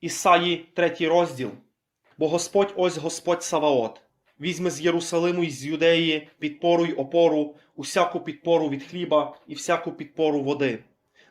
Ісаї, третій розділ. Бо Господь ось Господь Саваот. Візьме з Єрусалиму і з Юдеї підпору й опору, усяку підпору від хліба і всяку підпору води,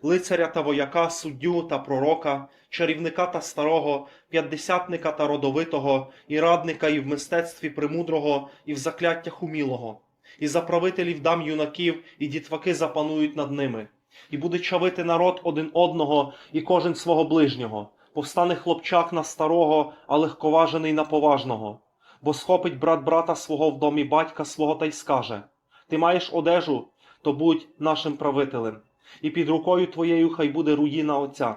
лицаря та вояка, суддю та пророка, чарівника та старого, п'ятдесятника та родовитого, і радника, і в мистецтві премудрого, і в закляттях умілого. І заправителів дам юнаків, і дітваки запанують над ними. І буде чавити народ один одного, і кожен свого ближнього. Повстане хлопчак на старого, а легковажений на поважного. Бо схопить брат брата свого в домі батька свого та й скаже: Ти маєш одежу, то будь нашим правителем, і під рукою твоєю хай буде руїна отця.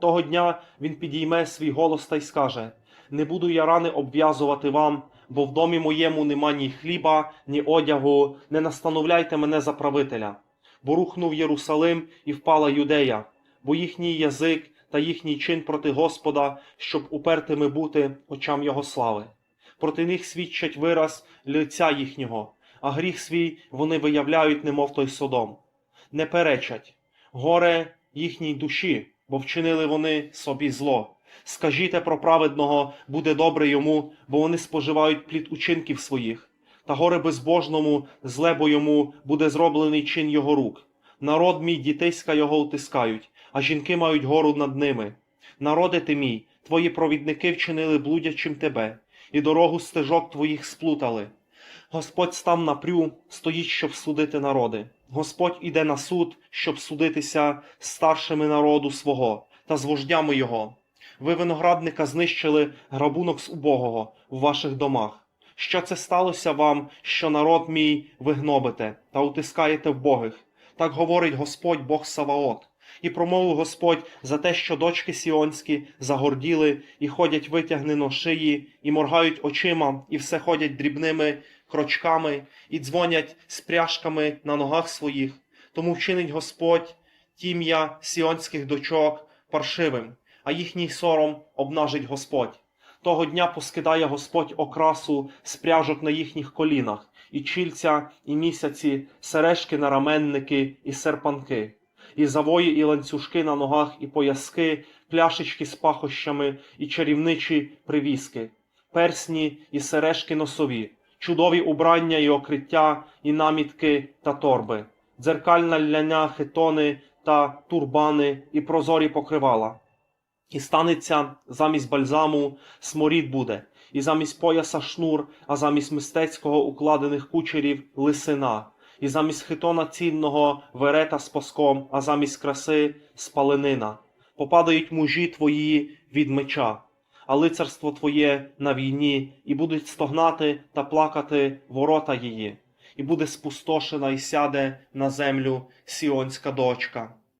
Того дня він підійме свій голос та й скаже: Не буду я рани обв'язувати вам, бо в домі моєму нема ні хліба, ні одягу, не настановляйте мене за правителя. Бо рухнув Єрусалим і впала Юдея, бо їхній язик та їхній чин проти Господа, щоб упертими бути очам Його слави. Проти них свідчать вираз лиця їхнього, а гріх свій вони виявляють, немов той содом. Не перечать горе їхній душі, бо вчинили вони собі зло. Скажіте про праведного, буде добре йому, бо вони споживають плід учинків своїх. Та горе безбожному, зле бо йому буде зроблений чин його рук. Народ мій дітейська його утискають, а жінки мають гору над ними. Народи ти мій, твої провідники вчинили блудячим тебе, і дорогу стежок твоїх сплутали. Господь став на прю, стоїть, щоб судити народи. Господь іде на суд, щоб судитися з старшими народу свого та з вождями його. Ви виноградника знищили грабунок з убогого в ваших домах. Що це сталося вам, що народ мій ви гнобите та утискаєте вбогих? Так говорить Господь Бог Саваот. І промовив Господь за те, що дочки сіонські загорділи і ходять витягнено шиї, і моргають очима, і все ходять дрібними крочками, і дзвонять з пряжками на ногах своїх. Тому вчинить Господь тім'я сіонських дочок паршивим, а їхній сором обнажить Господь. Того дня поскидає Господь окрасу з пряжок на їхніх колінах, і чільця, і місяці, сережки на раменники і серпанки, і завої, і ланцюжки на ногах, і пояски, пляшечки з пахощами, і чарівничі привіски, персні і сережки носові, чудові убрання і окриття, і намітки та торби, дзеркальна ляня, хитони та турбани, і прозорі покривала. І станеться замість бальзаму сморід буде, і замість пояса шнур, а замість мистецького укладених кучерів лисина, і замість хитона цінного верета з паском, а замість краси спаленина. Попадають мужі твої від меча, а лицарство твоє на війні, і будуть стогнати та плакати ворота її, і буде спустошена і сяде на землю сіонська дочка.